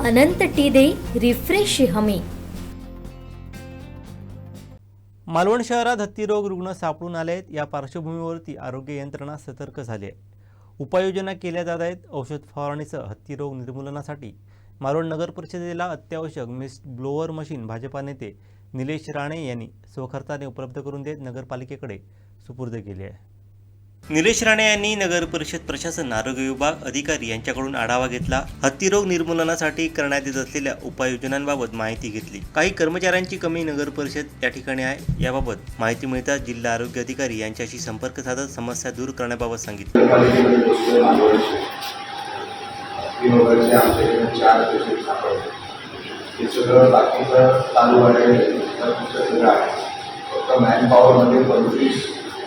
अनंत T दे refresh हमी. मालवण शहरात हत्तीरोग रुग्ण सापडून आले आहेत या पार्श्वभूमीवरती आरोग्य यंत्रणा सतर्क झाली आहे. उपाययोजना केल्या जात आहेत. औषध फवारणीचं हत्तीरोग निर्मूलनासाठी मालवण नगर परिषदेला अत्यावश्यक मिस्ट ब्लोअर मशीन भाजपा नेते निलेश राणे यांनी स्वखर्चाने उपलब्ध करून देत नगरपालिकेकडे सुपूर्द केली आहे. निलेश राणे यांनी नगर परिषद प्रशासन आरोग्य विभाग अधिकारी यांच्याकडून आढावा घेतला. हत्तीरोग निर्मूलनासाठी करण्यात येत असलेल्या उपाययोजनांबाबत माहिती घेतली. काही कर्मचाऱ्यांची कमी नगर परिषद या ठिकाणी आहे. याबाबत माहिती मिळताच जिल्हा आरोग्य अधिकारी यांच्याशी संपर्क साधत समस्या दूर करण्याबाबत सांगितलं.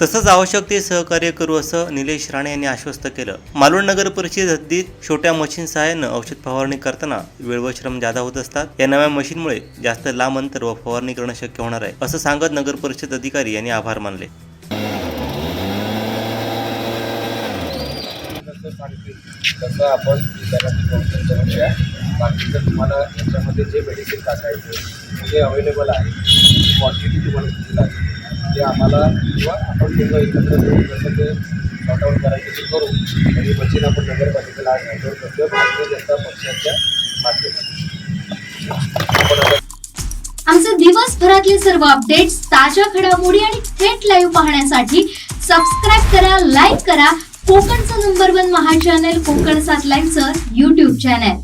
तसंच आवश्यक ते सहकार्य करू असं निलेश राणे यांनी आश्वस्त केलं. मालवण नगर परिषद हद्दीत छोट्या मशीन सहाय्यानं औषध फवारणी करताना वेळ व श्रम जादा होत असतात. या नव्या मशीनमुळे जास्त लांब अंतर व फवारणी करणं शक्य होणार आहे असं सांगत नगर परिषद अधिकारी यांनी आभार मानले. तसं आपण विचाराची बाकीचं तुम्हाला याच्यामध्ये जे मेडिसिन टाकायचं ते अवेलेबल आहे क्वांटिटी तुम्हाला किती लागेल? ते आम्हाला किंवा आपण दोघं एकत्र करून जसं ते सॉर्ट आऊट करायचं ते करू आणि मशीन आपण नगरपालिकेला आज हँडओव्हर करतोय भारतीय जनता पक्षाच्या माध्यमातून. आमचे दिवसभरातले सर्व अपडेट्स ताज्या घडामोडी आणि थेट लाईव्ह पाहण्यासाठी सबस्क्राईब करा लाईक करा. कोकणचं नंबर वन महा चॅनल कोकण सात लाईव्हचं युट्यूब चॅनल